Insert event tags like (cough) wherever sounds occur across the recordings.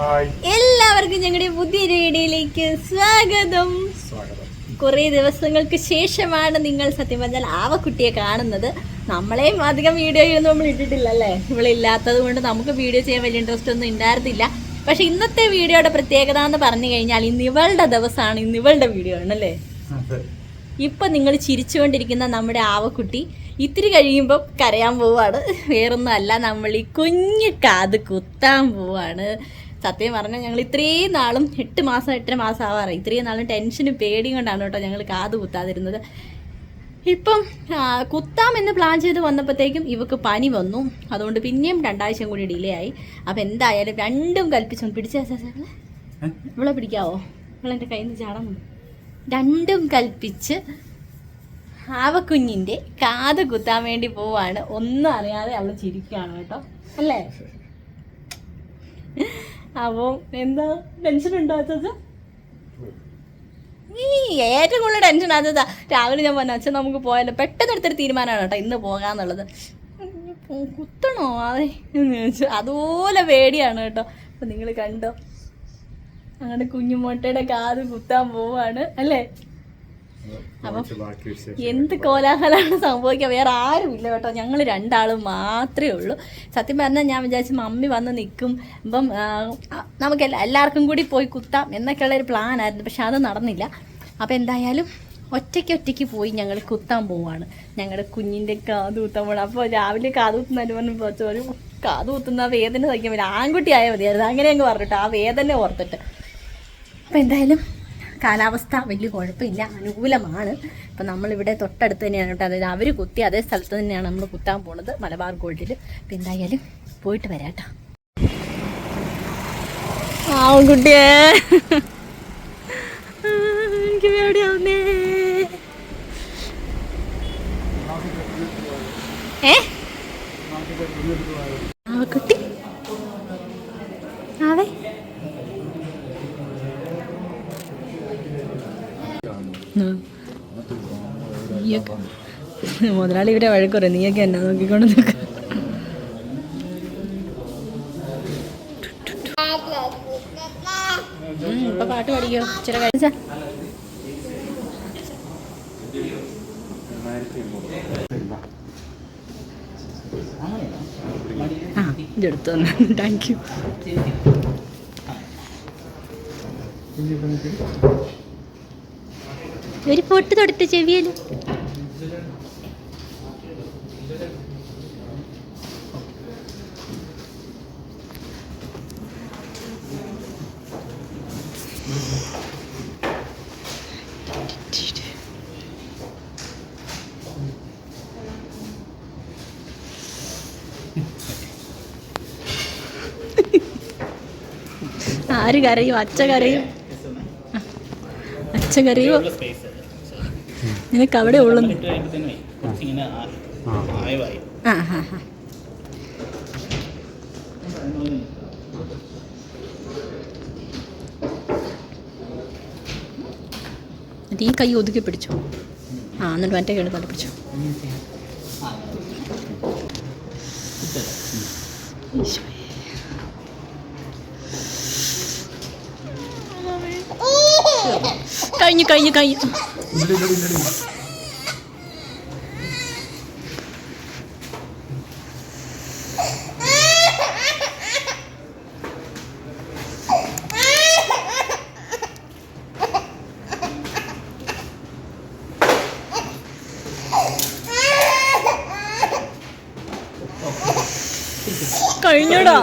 എല്ലാവർക്കും ഞങ്ങളുടെ പുതിയൊരു വീഡിയോയിലേക്ക് സ്വാഗതം. സ്വാഗതം. കുറേ ദിവസങ്ങൾക്ക് ശേഷമാണ് നിങ്ങൾ സത്യം പറഞ്ഞാൽ ആവക്കുട്ടിയെ കാണുന്നത്. നമ്മളെയും അധികം വീഡിയോയൊന്നും നമ്മൾ ഇട്ടിട്ടില്ലല്ലേ? ഇവളില്ലാത്തത് കൊണ്ട് നമുക്ക് വീഡിയോ ചെയ്യാൻ വലിയ ഇൻട്രസ്റ്റ് ഒന്നും ഉണ്ടായിരുന്നില്ല. പക്ഷെ ഇന്നത്തെ വീഡിയോയുടെ പ്രത്യേകത എന്ന് പറഞ്ഞു കഴിഞ്ഞാൽ ഇന്ന് ഇവളുടെ ദിവസമാണ് ഇന്ന് ഇവളുടെ വീഡിയോ ആണല്ലേ ഇപ്പൊ നിങ്ങൾ ചിരിച്ചുകൊണ്ടിരിക്കുന്ന നമ്മുടെ ആവക്കുട്ടി ഇത്തിരി കഴിയുമ്പോൾ കരയാൻ പോവാണ്. വേറൊന്നും അല്ല നമ്മൾ ഈ കുഞ്ഞു കാത് കുത്താൻ പോവാണ്. സത്യം പറഞ്ഞാൽ ഞങ്ങൾ ഇത്രയും നാളും എട്ട് മാസം എട്ടര മാസം ആവാറ് ഇത്രയും നാളും ടെൻഷനും പേടിയും കൊണ്ടാണ് കേട്ടോ ഞങ്ങൾ കാത് കുത്താതിരുന്നത്. ഇപ്പം കുത്താമെന്ന് പ്ലാൻ ചെയ്ത് വന്നപ്പോഴത്തേക്കും ഇവക്ക് പനി വന്നു. അതുകൊണ്ട് പിന്നെയും രണ്ടാഴ്ചയും കൂടി ഡിലേ ആയി. അപ്പം എന്തായാലും രണ്ടും കൽപ്പിച്ചു. പിടിച്ചാ ഇവളെ പിടിക്കാവോ? ഇവളെന്റെ കയ്യിൽ നിന്ന് ചാടാൻ രണ്ടും കൽപ്പിച്ച് ആവക്കുഞ്ഞിന്റെ കാത് കുത്താൻ വേണ്ടി പോവാണ്. ഒന്നും അറിയാതെ അവൾ ചിരിക്കുകയാണ് കേട്ടോ. അല്ലേ? അപ്പോൾ എന്താ? ടെൻഷൻ ഉണ്ടോ നീ ഏറ്റവും കൂടുതൽ ടെൻഷൻ അച്ഛാ രാവിലെ ഞാൻ പറഞ്ഞു അച്ഛൻ നമുക്ക് പോയാലോ? പെട്ടെന്ന് എടുത്തൊരു തീരുമാനമാണ് കേട്ടോ ഇന്ന് പോകാന്നുള്ളത്. കുത്തണോ അതെ എന്ന് ചോദിച്ചു. അതുപോലെ പേടിയാണ് കേട്ടോ. അപ്പം നിങ്ങൾ കണ്ടോ? അങ്ങനെ കുഞ്ഞുമോട്ടയുടെ കാത് കുത്താൻ പോവാണ് അല്ലേ? അപ്പം എന്ത് കോലാഹലമാണ് സംഭവിക്കുക? വേറെ ആരും ഇല്ല കേട്ടോ. ഞങ്ങൾ രണ്ടാളും മാത്രമേ ഉള്ളൂ. സത്യം പറഞ്ഞാൽ ഞാൻ വിചാരിച്ചു മമ്മി വന്ന് നിൽക്കും. ഇപ്പം നമുക്ക് എല്ലാ- എല്ലാവർക്കും കൂടി പോയി കുത്താം എന്നൊക്കെയുള്ള ഒരു പ്ലാൻ ആയിരുന്നു. പക്ഷെ അത് നടന്നില്ല. അപ്പം എന്തായാലും ഒറ്റയ്ക്ക് ഒറ്റയ്ക്ക് പോയി ഞങ്ങൾ കുത്താൻ പോവാണ്. ഞങ്ങളുടെ കുഞ്ഞിന്റെ കാത് കുത്താൻ പോകണം അപ്പോൾ രാവിലെ കാത് കുത്തുന്നതിന് പറഞ്ഞ് കുറച്ച് ഒരു കാത് കുത്തുന്ന വേദന സഹിക്കാൻ പറ്റില്ല ആൺകുട്ടി ആയാൽ മതിയായിരുന്നു. അങ്ങനെ അങ്ങ് പറഞ്ഞിട്ട് ആ വേദന ഓർത്തിട്ട്. അപ്പോൾ എന്തായാലും കാലാവസ്ഥ വലിയ കുഴപ്പമില്ല അനുകൂലമാണ്. അപ്പം നമ്മളിവിടെ തൊട്ടടുത്ത് തന്നെയാണ് കേട്ടോ. അതായത് അവർ കുത്തി അതേ സ്ഥലത്ത് തന്നെയാണ് നമ്മൾ കുത്താൻ പോണത് മലബാർ ഗോൾഡിൽ അപ്പം എന്തായാലും പോയിട്ട് വരാം കേട്ടോ. ആവും കുട്ടിയെ. എനിക്ക് പേടിയാവുന്നേ ഏ ആ കുട്ടി ആവേ നീയൊക്കെ മുതലാളി ഇവരെ വഴക്കുറേ നീയൊക്കെ എന്നാ നോക്കിക്കൊണ്ട് നിൽക്ക. ഇപ്പൊ പാട്ട് പഠിക്കോ? ചില കഴിച്ച ആ ഇതെടുത്തു തന്നെ. താങ്ക് യു ഒരു പൊട്ട് തൊടുത്ത് ചെവിയൽ. ആര് കരയും? അച്ഛ കരയും? അച്ഛ കരയോ നിനക്ക് അവിടെ ഉള്ളു. ഈ കൈ ഒതുക്കി പിടിച്ചോ? ആ എന്നിട്ട് മറ്റേ കയ്യിൽ തല പിടിച്ചോ. ഈശോയെ. കഴിഞ്ഞു കഴിഞ്ഞു കഴിഞ്ഞു. കഴിഞ്ഞടാ.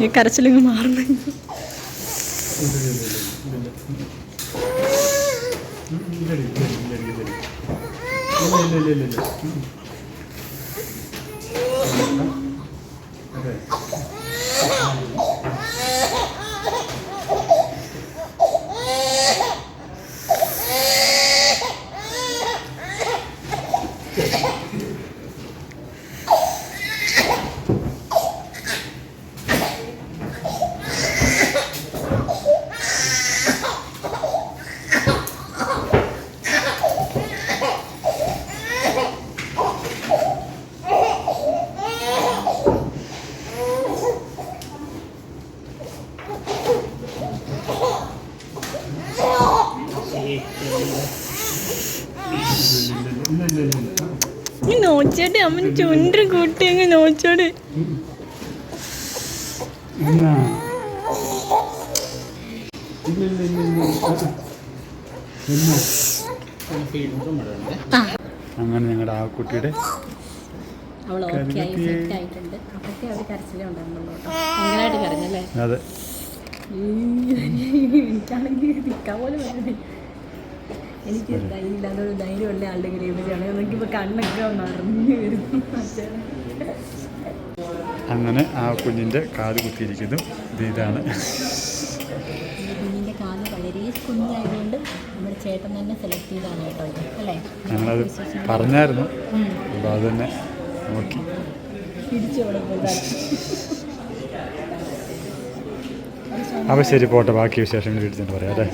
ഈ കരച്ചിലിങ്ങ് മാറുന്നു. İleri ileri. İleri ileri ileri. İleri ileri ileri. അങ്ങനെ ഞങ്ങളുടെ ആ കുട്ടിയുടെ അതെ. എനിക്കാണെങ്കിൽ നിൽക്കാൻ പോലും പറ്റുന്നില്ല എനിക്ക് ധൈര്യം ഇല്ലാത്തൊരു ധൈര്യമുള്ള ആളുടെ ഗ്രേവിലാണ് നോക്കിയപ്പോൾ കണ്ണൊക്കെ നിറഞ്ഞു വരുന്നു അച്ഛനെ അങ്ങനെ ആ കുഞ്ഞിന്റെ കാത് കുത്തിയിരിക്കുന്നു. ഇത് ഇതാണ് കുഞ്ഞിന്റെ കാൽ വളരെ കുഞ്ഞായതുകൊണ്ട് നമ്മുടെ ചേട്ടൻ തന്നെ സെലക്ട് ചെയ്താണ് കേട്ടോ ഇത് അല്ലേ? ഞങ്ങളത് പറഞ്ഞായിരുന്നു. അപ്പോൾ അത് തന്നെ നോക്കി. അപ്പോൾ ശരി പോട്ടെ. ബാക്കി വിശേഷങ്ങൾ ഇടിച്ചിട്ട് പറയാം അല്ലേ?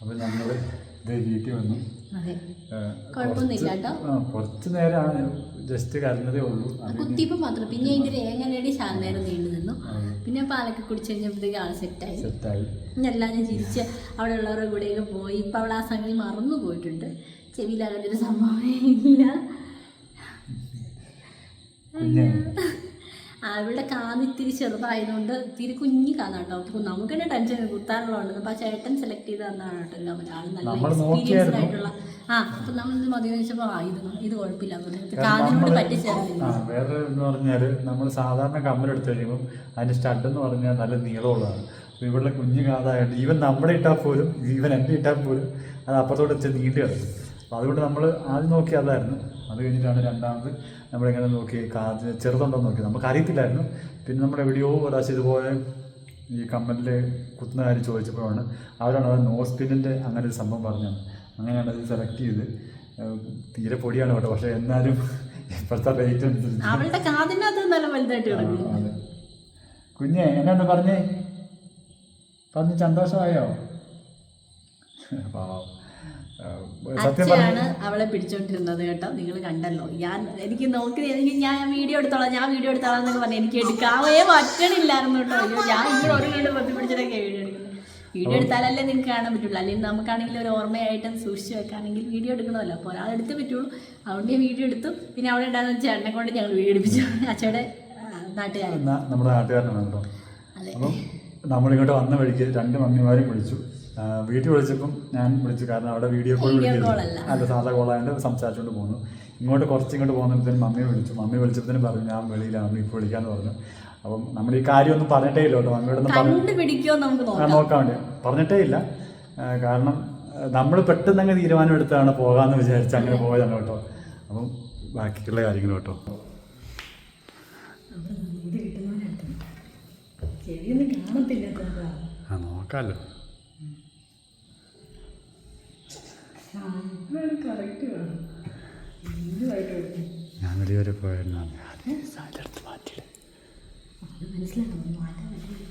അപ്പോൾ ഞങ്ങൾ ഇത് വീട്ടിൽ വന്നു. കുറച്ച് നേരമാണ്. ജസ്റ്റ് കരഞ്ഞതേ ഉള്ളൂ. കുത്തിയപ്പോൾ മാത്രം. പിന്നെ അതിന്റെ രേഖനടി ശാന്തനേരം നീണ്ടു നിന്നു. പിന്നെ പാലൊക്കെ കുടിച്ച് കഴിഞ്ഞപ്പോഴത്തേക്ക് ആൾ സെറ്റായി. സെറ്റായി എല്ലാം ഞാൻ ചിരിച്ച് അവിടെ ഉള്ളവരുടെ കൂടെയൊക്കെ പോയി. ഇപ്പം അവൾ ആ സംഗതി മറന്നു പോയിട്ടുണ്ട്. ചെവിയിലാകേണ്ട ഒരു സംഭവമേ ഇല്ല. അവളുടെ കാതിത്തിരി ചെറുതായതുകൊണ്ട് ഇത്തിരി കുഞ്ഞു കാണാട്ടോ അപ്പോൾ നമുക്ക് തന്നെ ടെൻഷൻ കുത്താനുള്ളതുകൊണ്ട് അപ്പോൾ ആ ചേട്ടൻ സെലക്ട് ചെയ്ത് തന്നാണ് കേട്ടോ ആൾ നല്ല എക്സ്പീരിയൻസ്ഡ് ആയിട്ടുള്ള ആ അപ്പം നമ്മൾ ഇത് മതി വെച്ചപ്പോൾ ആ ഇത് കുഴപ്പമില്ല. കാതിനോട് പറ്റിച്ചേർന്നില്ല. വേറെ എന്ന് പറഞ്ഞാൽ നമ്മൾ സാധാരണ കമ്മലെടുത്ത് കഴിയുമ്പോൾ അതിന്റെ സ്റ്റഡ് എന്ന് പറഞ്ഞാൽ നല്ല നീളമുള്ളതാണ്. ഇവളുടെ കുഞ്ഞു കാതായിട്ട് ഈവൻ നമ്മുടെ ഇട്ടാൽ പോലും ഈവൻ എന്റെ ഇട്ടാൽ പോലും അത് അപ്പുറത്തോട്ട് നീണ്ടു കിടക്കും അപ്പോൾ അതുകൊണ്ട് നമ്മൾ ആദ്യം നോക്കി അതായിരുന്നു അത് കഴിഞ്ഞിട്ടാണ് രണ്ടാമത് നമ്മളിങ്ങനെ നോക്കി കാത് ചെറുതുണ്ടോ നോക്കി. നമുക്ക് അറിയത്തില്ലായിരുന്നു പിന്നെ നമ്മുടെ എവിടെയോ ഒരാഴ്ച ഇതുപോലെ ഈ കമ്മലിൽ കുത്തുന്ന കാര്യം ചോദിച്ചപ്പോഴാണ് അവരാണ് അത് നോസ് പിന്നിന്റെ അങ്ങനെ ഒരു സംഭവം പറഞ്ഞത്. അങ്ങനെയാണ് അത് സെലക്ട് ചെയ്ത്. തീരെ പൊടിയാണ് കേട്ടോ. പക്ഷേ എന്നാലും ഇപ്പോഴത്തെ റേറ്റ് അനുസരിച്ച്. അവളുടെ കാതിനകത്ത് നല്ല വലുതായിട്ട് അതെ. കുഞ്ഞെ എന്നാണ് പറഞ്ഞേ? പറഞ്ഞ് സന്തോഷമായോ? (laughs) പാവം. പറഞ്ഞ അവളെ പിടിച്ചോണ്ടിരുന്നത് കേട്ടോ. നിങ്ങൾ കണ്ടല്ലോ. ഞാൻ എനിക്ക് നോക്കി എനിക്ക് ഞാൻ വീഡിയോ എടുത്തോളാം ഞാൻ വീഡിയോ എടുത്തോളാം എന്നൊക്കെ പറഞ്ഞു എനിക്ക് എടുക്കാവേ പറ്റണില്ലായിരുന്നു കേട്ടോ. അയ്യോ ഞാൻ ഇങ്ങനെ ഒരു വീട് പൊത്തി പിടിച്ചിട്ടൊക്കെ വീഡിയോ എടുക്കുന്നത് വീഡിയോ എടുത്താലല്ലേ നിങ്ങൾക്ക് കാണാൻ പറ്റുള്ളൂ. അല്ലെങ്കിൽ നമുക്കാണെങ്കിൽ ഒരു ഓർമ്മയായിട്ട് സൂക്ഷിച്ച് വെക്കാണെങ്കിൽ വീഡിയോ എടുക്കണമല്ലോ. അപ്പോൾ ഒരാളെടുത്തേ പറ്റുള്ളൂ. അതുകൊണ്ട് വീഡിയോ എടുത്തു. പിന്നെ അവിടെ ഉണ്ടാകുന്ന ചേട്ടനെ കൊണ്ട് ഞങ്ങൾ വീഡിയോ എടുപ്പിച്ചു. അച്ഛയുടെ നാട്ടുകാരൻ നമ്മുടെ നാട്ടുകാരനാണ് അതെ. നമ്മളിങ്ങോട്ട് വന്ന വഴിക്ക് രണ്ട് മമ്മിമാരും വിളിച്ചു. വീട്ടിൽ വിളിച്ചപ്പം ഞാൻ വിളിച്ചു. കാരണം അവിടെ വീഡിയോ കോൾ വിളിക്കുന്നു അല്ല. സാധാ കോളായതുകൊണ്ട് സംസാരിച്ചുകൊണ്ട് പോകുന്നു ഇങ്ങോട്ട് കുറച്ച് ഇങ്ങോട്ട് പോകുന്നപ്പോഴത്തേനും മമ്മി വിളിച്ചു. മമ്മി വിളിച്ചപ്പോഴത്തേനും പറഞ്ഞു ഞാൻ വെളിയിലാണ് മമ്മി ഇപ്പോൾ വിളിക്കാന്ന് പറഞ്ഞു. അപ്പം നമ്മൾ ഈ കാര്യമൊന്നും പറഞ്ഞിട്ടേ ഇല്ല കേട്ടോ. മമ്മിയോടൊന്നും ആ, നോക്കാം നോക്കാൻ വേണ്ടി പറഞ്ഞിട്ടേ ഇല്ല. കാരണം നമ്മൾ പെട്ടെന്ന് അങ്ങ് തീരുമാനം എടുത്താണ് പോകാമെന്ന് വിചാരിച്ച് അങ്ങനെ പോയതാണ് കേട്ടോ. അപ്പം ബാക്കിയുള്ള കാര്യങ്ങൾ കേട്ടോ. ആ നോക്കാമല്ലോ ഞാൻ വെളി വരെ പോയായിരുന്നു അടുത്ത് മാറ്റിയില്ല അത് മനസ്സിലാക്കണം മാറ്റാൻ പറ്റില്ല.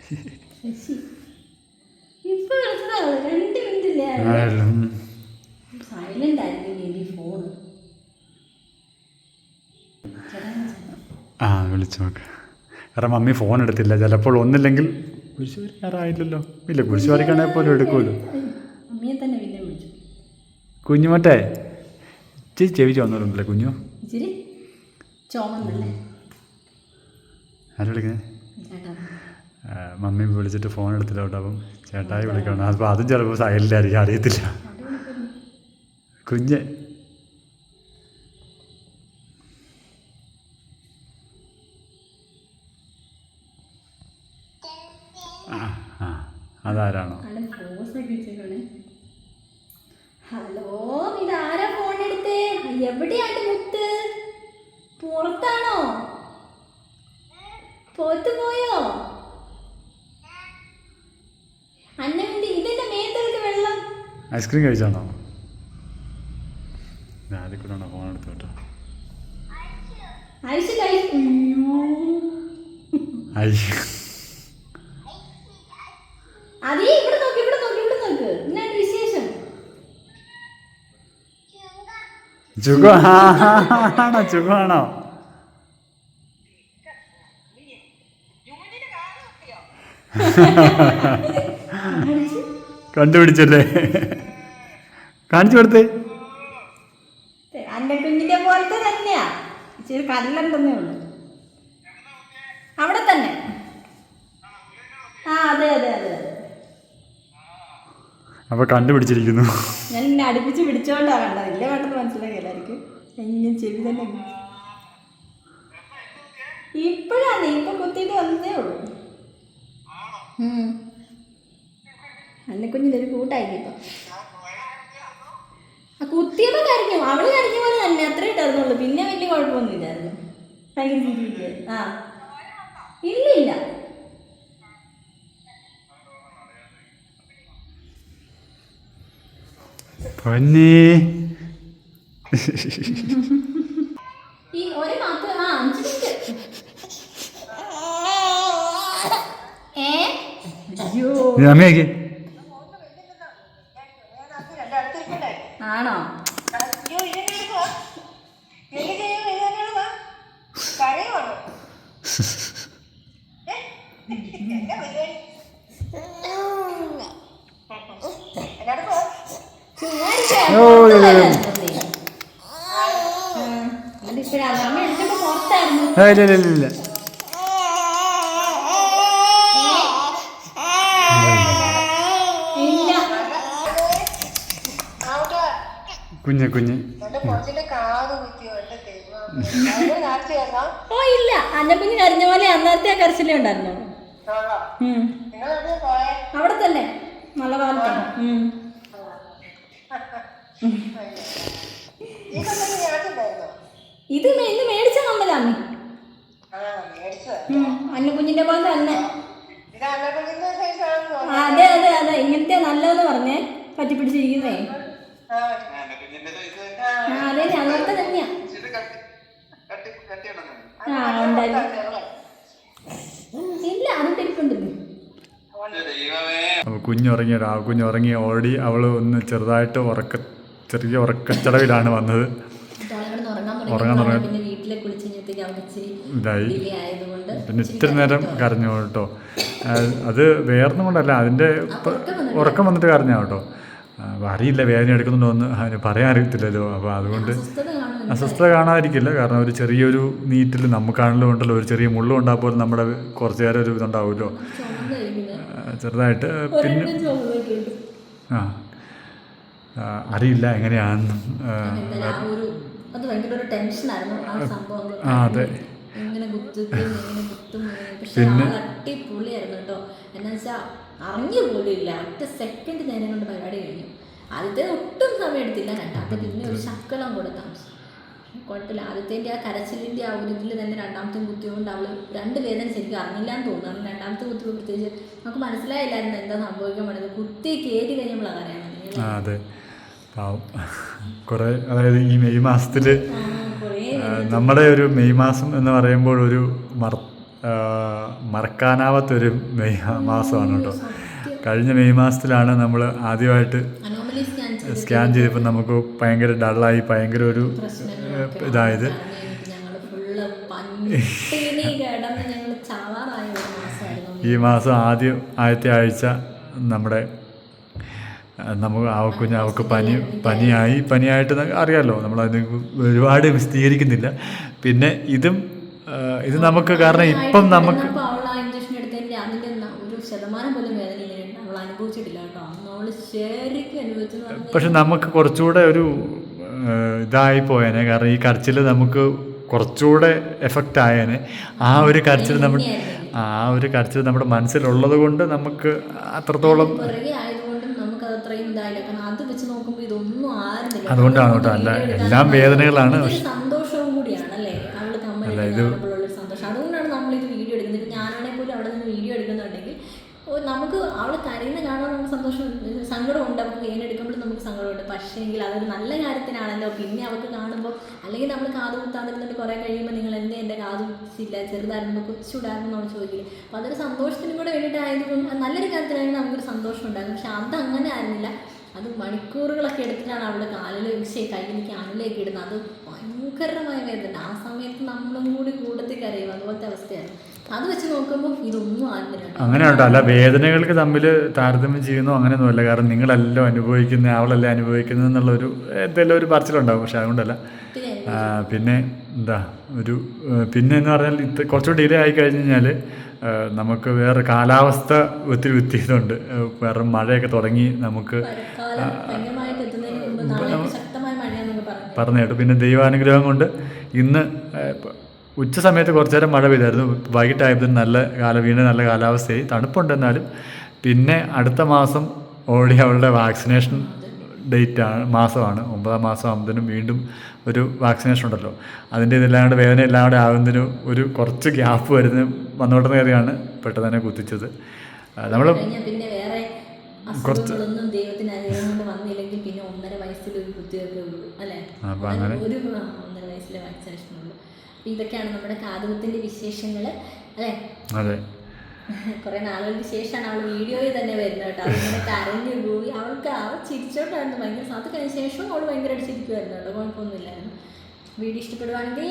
(laughs) ശശി, വിളിച്ചു നോക്ക്. കാരണം മമ്മി ഫോൺ എടുത്തില്ല. ചിലപ്പോൾ ഒന്നില്ലെങ്കിൽ കുരിശ് വരക്കാറായില്ലല്ലോ ഇല്ല കുരിശ് വരക്കാണെങ്കിൽ പോലും എടുക്കുമല്ലോ കുഞ്ഞുമറ്റേ ഇച്ചിരി ചെവി ചോന്നിട്ടുണ്ടല്ലേ കുഞ്ഞു? ആരും വിളിക്കുന്നത് മമ്മി വിളിച്ചിട്ട് ഫോൺ എടുത്തില്ല കേട്ടോ അപ്പം. ചേട്ടായി വിളിക്കണം. അപ്പോൾ അതും ചിലപ്പോൾ സൈലന്റ് ആയിരിക്കും അറിയത്തില്ല. കുഞ്ഞ് അതാരാണോ? ഹലോ ഇതാരാ ഫോൺ എടുത്തേ? എവിടെയാണ് മുത്ത്? പുറത്താണോ? പുറത്തു പോയോ? അന്നമിന്റെ ഇതെന്റെ മേത്തൊക്കെ വെള്ളം? ഐസ്ക്രീം കഴിച്ചാണോ ആദ്യം കൂടെ ഫോൺ എടുത്തു കേട്ടോ ഐസ് കഴി- അയ്യോ. ഐ അതേ ഇവിടെ നോക്ക് ചുഖമാണോ ചുഖമാണോ കണ്ടുപിടിച്ചല്ലേ? കാണിച്ചു കൊടുത്തേ. തന്നെയാ. ഇച്ചിരി ഉള്ളൂ. അവിടെ തന്നെ. ആ അതെ അതെ അതെ അതെ. അപ്പൊ കണ്ടുപിടിച്ചിരിക്കുന്നു. ഞാൻ എന്നെ അടുപ്പിച്ച് പിടിച്ചോണ്ടാ കണ്ടത്. ഇല്ല വേണ്ടെന്ന് മനസ്സിലാക്കില്ലായിരിക്കും എങ്ങനെ ചെവി തന്നെ ഇപ്പോഴാണ് ഇപ്പൊ കുത്തിയിട്ട് വന്നതേ ഉള്ളൂ. ഉം. അന്നക്കുഞ്ഞിന്റെ ഒരു കൂട്ടായി ഇപ്പൊ. ആ കുത്തിയപ്പോ കരഞ്ഞു. അവൾ കരഞ്ഞ പോലെ തന്നെ. അത്ര ഇട്ടായിരുന്നുള്ളൂ. പിന്നെ വലിയ കുഴപ്പമൊന്നുമില്ലായിരുന്നു ഭയങ്കര ചിരിയില്ലേ ആ. ഇല്ല ഇല്ല പൊന്നേ ഈ ഒരു ആ അഞ്ച് മിനിറ്റ്. (laughs) ഏ? അയ്യോ നീ അമ്മയാക്കി ആണോ ചുമ്മാ ഇരിക്കാ. ഓ, പുറത്ത് ഇല്ല, ഇല്ല. വരാൻ ഉം. എന്നിട്ട് ഇപ്പഴാ അമ്മ എടുത്തപ്പോ പുറത്തായിരുന്നു ഏ, ഇല്ല ഇല്ല ഇല്ല ഇല്ല. ഇല്ല. കുഞ്ഞ് കുഞ്ഞ്. ഓ ഇല്ല. അന്നക്കുഞ്ഞ് കരഞ്ഞ പോലെ അന്നത്തെ ആ കരച്ചിലേ ഉണ്ടായിരുന്നു. അവിടെ തന്നെ. ഉം. ഇത് ഇന്ന് മേടിച്ച കമ്മലാണ് അന്നക്കുഞ്ഞിന്റെ പോലെ തന്നെ. ആ, അതെ അതെ അതെ. ഇങ്ങനത്തെ നല്ലതെന്ന് പറഞ്ഞേ. പറ്റിപ്പിടിച്ചിരിക്കുന്നേ. ആ അതെ. അങ്ങനത്തെ തന്നെയാ. ആ ഉണ്ടായിരുന്നു ഇല്ല അതുകൊണ്ട് തിരിപ്പുണ്ട് അപ്പോൾ കുഞ്ഞുറങ്ങി ആ കുഞ്ഞുറങ്ങി ഓടി അവൾ ഒന്ന് ചെറുതായിട്ട് ഉറക്ക ചെറിയ ഉറക്കച്ചടവിലാണ് വന്നത്. ഉറങ്ങാൻ ഉറങ്ങാൻ തുടങ്ങി. ഇതായി. പിന്നെ ഇത്തിരി നേരം കരഞ്ഞു കേട്ടോ. അത് വേർന്നു കൊണ്ടല്ല അതിന്റെ ഉറക്കം വന്നിട്ട് കരഞ്ഞാ കേട്ടോ. അറിയില്ല വേദന എടുക്കുന്നുണ്ടോ എന്ന് അതിന് പറയാൻ അറിയത്തില്ലല്ലോ. അപ്പോൾ അതുകൊണ്ട് അസ്വസ്ഥത കാണും അസ്വസ്ഥത കാണാതിരിക്കില്ല. കാരണം ഒരു ചെറിയൊരു നീറ്റിൽ നമുക്കാണെങ്കിലും ഉണ്ടല്ലോ ഒരു ചെറിയ മുള്ളും ഉണ്ടാകുമ്പോൾ നമ്മുടെ കുറച്ച് നേരം ഒരു ഇതുണ്ടാവുമല്ലോ. ചെറുതായിട്ട് പിന്നെ ആ. അറിയില്ല എങ്ങനെയാണെന്നും ആ, അത് അതെ. എങ്ങനെ കുത്തും പക്ഷെ ആൾ അടിപൊളിയായിരുന്നു കേട്ടോ. എന്നാ വെച്ചാൽ അറിഞ്ഞു പോലും ഇല്ല ഒറ്റ സെക്കൻഡ് നേരം കൊണ്ട് പരിപാടി കഴിഞ്ഞു. ആദ്യത്തെ ഒട്ടും സമയം എടുത്തില്ല രണ്ടാമത്തെ പിന്നെ ഒരു ശക്കളം കൂടെ താമസിച്ചു. കുഴപ്പമില്ല. ആദ്യത്തെ ആ കരച്ചിലിന്റെ ആ ഒരു ഇതിൽ തന്നെ രണ്ടാമത്തെ കുത്തിയോണ്ട് അവൾ രണ്ട് വേദന ശരിക്കും അറിഞ്ഞില്ല എന്ന് തോന്നുന്നു രണ്ടാമത്തെ കുത്തിയപ്പോൾ പ്രത്യേകിച്ച് നമുക്ക് മനസ്സിലായില്ലായിരുന്നു എന്താ സംഭവിക്കാൻ വേണ്ടത് കുത്തി കയറി കഴിഞ്ഞപ്പോൾ അറിയാൻ കുറേ അതായത് ഈ മെയ് മാസത്തിൽ കുറേ നമ്മുടെ ഒരു മെയ് മാസം എന്ന് പറയുമ്പോൾ ഒരു മറ മറക്കാനാവാത്തൊരു മെയ് മാസമാണ് കേട്ടോ. കഴിഞ്ഞ മെയ് മാസത്തിലാണ് നമ്മൾ ആദ്യമായിട്ട് സ്കാൻ ചെയ്ത് സ്കാൻ ചെയ്തപ്പോൾ നമുക്ക് ഭയങ്കര ഡള്ളായി ഭയങ്കര ഒരു ഇതായത്. ഈ മാസം ആദ്യം ആദ്യത്തെ ആഴ്ച നമ്മുടെ നമുക്ക് അവക്കുഞ്ഞ് അവൾക്ക് പനി പനിയായി പനിയായിട്ട് അറിയാമല്ലോ നമ്മളതിന് ഒരുപാട് വിശദീകരിക്കുന്നില്ല. പിന്നെ ഇതും ഇത് നമുക്ക് കാരണം ഇപ്പം നമുക്ക് പക്ഷെ നമുക്ക് കുറച്ചുകൂടെ ഒരു ഇതായി പോയേനെ. കാരണം ഈ കരച്ചിൽ നമുക്ക് കുറച്ചുകൂടെ എഫക്റ്റ് ആയേനെ. ആ ഒരു കരച്ചിൽ നമ്മൾ ആ ഒരു കരച്ചിൽ നമ്മുടെ മനസ്സിലുള്ളത് കൊണ്ട് നമുക്ക് അത്രത്തോളം അത്രയും ഇതായില്ല. കാരണം അത് വെച്ച് നോക്കുമ്പോൾ ഇതൊന്നും ആരുന്നില്ല അതുകൊണ്ടാണ് കേട്ടോ. അല്ല എല്ലാം വേദനകളാണ്. സന്തോഷവും കൂടിയാണ് അല്ലേ? അവൾ കമ്മലിട്ട് കാണുമ്പോഴുള്ളൊരു സന്തോഷം അതുകൊണ്ടാണ് നമ്മൾ ഇത് വീഡിയോ എടുക്കുന്നത് ഇപ്പം ഞാനാണെങ്കിൽ പോലും അവിടെ നിന്ന് വീഡിയോ എടുക്കുന്നുണ്ടെങ്കിൽ ഓ, നമുക്ക് അവൾ കരയുന്ന കാണാൻ നമുക്ക് സന്തോഷം സങ്കടമുണ്ട് അവൾക്ക് വേദന എടുക്കുമ്പോഴും നമുക്ക് സങ്കടമുണ്ട് പക്ഷേങ്കിൽ അതൊരു നല്ല കാര്യത്തിനാണല്ലോ. പിന്നെ അവർക്ക് കാണുമ്പോൾ അല്ലെങ്കിൽ നമ്മൾ കാത് കുത്താതിരുന്നിട്ട് കുറേ കഴിയുമ്പോൾ നിങ്ങൾ എന്തേ എന്റെ കാത് കുത്തില്ല ചെറുതായിരുന്നു കൊച്ചുകൂടായിരുന്നു നമ്മൾ ചോദിക്കില്ല. അപ്പോൾ അതൊരു സന്തോഷത്തിനും കൂടെ വേണ്ടിയിട്ടായതുകൊണ്ട് നല്ലൊരു കാര്യത്തിലായിരുന്നു നമുക്കൊരു സന്തോഷം ഉണ്ടായിരുന്നു പക്ഷെ അങ്ങനെ ആയിരുന്നില്ല. അത് മണിക്കൂറുകളൊക്കെ എടുത്തിട്ടാണ് അവളുടെ കാലിൽ പക്ഷേ കയ്യിലേക്ക് അണിലേക്ക് ഇടുന്നത്. അത് ഭയങ്കരമായ വേദന. ആ സമയത്ത് നമ്മളും കൂടി കൂട്ടത്തിൽ കരയും അതുപോലത്തെ അവസ്ഥയാണ് അത് വെച്ച് നോക്കുമ്പോൾ ഇതൊന്നും ആകുന്നില്ല അങ്ങനെ കേട്ടോ അല്ല വേദനകൾക്ക് തമ്മിൽ താരതമ്യം ചെയ്യുന്നു അങ്ങനെയൊന്നുമല്ല കാരണം നിങ്ങളല്ലോ അനുഭവിക്കുന്ന അവളല്ലേ അനുഭവിക്കുന്നത് എന്നുള്ളൊരു എന്തെല്ലാം ഒരു പറച്ചിലുണ്ടാവും. പക്ഷെ അതുകൊണ്ടല്ല. പിന്നെ എന്താ ഒരു പിന്നെ എന്ന് പറഞ്ഞാൽ ഇത് കുറച്ചുകൂടി ഡിലേ ആയി കഴിഞ്ഞ് കഴിഞ്ഞാൽ നമുക്ക് വേറെ കാലാവസ്ഥ ഒത്തിരി വ്യത്യാസമുണ്ട് വേറെ മഴയൊക്കെ തുടങ്ങി നമുക്ക് പറഞ്ഞു. കേട്ടു. പിന്നെ ദൈവാനുഗ്രഹം കൊണ്ട് ഇന്ന് ഉച്ച സമയത്ത് കുറച്ചു നേരം മഴ പെയ്തായിരുന്നു. വൈകിട്ടായപ്പോൾ നല്ല കാല വീണ്ടും നല്ല കാലാവസ്ഥയായി. തണുപ്പുണ്ട് എന്നാലും. പിന്നെ അടുത്ത മാസം ഓടി അവളുടെ വാക്സിനേഷൻ ഡേറ്റ് ആണ് മാസമാണ്. ഒമ്പതാം മാസം ആകുമ്പോഴത്തേനും വീണ്ടും ഒരു വാക്സിനേഷൻ ഉണ്ടല്ലോ. അതിന്റെ ഇതെല്ലാം കൂടെ വേദന എല്ലാം കൂടെ ആകുന്നതിന് ഒരു കുറച്ച് ഗ്യാപ്പ് വരുന്ന വന്നോട്ടുന്ന കാര്യമാണ് പെട്ടെന്ന് തന്നെ കുത്തിച്ചത്. നമ്മൾ കുറച്ച് അപ്പം അങ്ങനെ വയസ്സിലെ വായിച്ചാൽ ഉള്ളൂ അപ്പം ഇതൊക്കെയാണ് നമ്മുടെ കാതുകത്തിന്റെ വിശേഷങ്ങൾ അല്ലേ? അതെ. (laughs) കുറെ നാളുകൾക്ക് ശേഷമാണ് അവൾ വീഡിയോയിൽ തന്നെ വരുന്നത് കേട്ടോ. അതിങ്ങനെ കരഞ്ഞു പോയി. അവൾക്ക് അവൾ ചിരിച്ചോണ്ടായിരുന്നു ഭയങ്കര. അത് കഴിഞ്ഞ ശേഷവും അവൾ ഭയങ്കരമായിട്ട് ചിരിക്കുമായിരുന്നു കേട്ടോ. കുഴപ്പമൊന്നുമില്ലായിരുന്നു. വീഡിയോ ഇഷ്ടപ്പെടുവാണെങ്കിൽ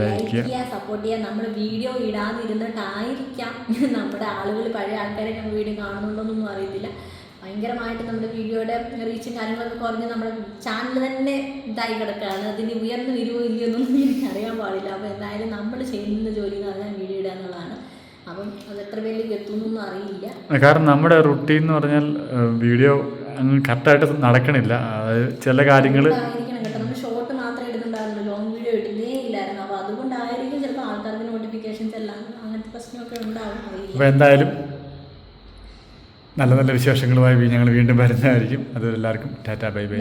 ലൈക്ക് ചെയ്യുക. സപ്പോർട്ട് ചെയ്യാം നമ്മൾ വീഡിയോ ഇടാതിരുന്നിട്ടായിരിക്കാം. നമ്മുടെ ആളുകൾ പഴയ ആൾക്കാരെ നമ്മൾ വീഡിയോ കാണുന്നുണ്ടോന്നൊന്നും അറിയത്തില്ല. ഭയങ്കരമായിട്ട് നമ്മുടെ വീഡിയോയുടെ റീച്ചും കാര്യങ്ങളൊക്കെ കുറഞ്ഞ് നമ്മുടെ ചാനൽ തന്നെ ഇതായി കിടക്കുകയാണ്. അതിന് ഉയർന്നു വരുമോ ഇല്ലയോ എന്നൊന്നും എനിക്ക് അറിയാൻ പാടില്ല. അപ്പോൾ എന്തായാലും നമ്മൾ ചെയ്യുന്ന ജോലി എന്ന് പറഞ്ഞാൽ വീഡിയോ ഇടുക എന്നുള്ളതാണ്. അപ്പം അത് എത്ര പേരിലേക്ക് എത്തുമെന്നൊന്നും അറിയില്ല. കാരണം നമ്മുടെ റുട്ടീൻ എന്ന് പറഞ്ഞാൽ വീഡിയോ അങ്ങ് കറക്റ്റായിട്ട് നടക്കണില്ല. അതായത് ചില കാര്യങ്ങൾ ഷോർട്ട് മാത്രമേ ഇടുന്നുണ്ടായിരുന്നു ലോങ് വീഡിയോ ഇടുന്നേ ഇല്ലായിരുന്നു. അപ്പോൾ അതുകൊണ്ടായിരിക്കും ചിലപ്പോൾ ആൾക്കാർക്ക് നോട്ടിഫിക്കേഷൻസ് എല്ലാം അങ്ങനത്തെ പ്രശ്നമൊക്കെ ഉണ്ടാവും. അപ്പോൾ എന്തായാലും നല്ല നല്ല വിശേഷങ്ങളുമായി ഞങ്ങൾ വീണ്ടും വരുന്നതായിരിക്കും. അതുവരെ എല്ലാവർക്കും ടാറ്റാ ബൈ ബൈ.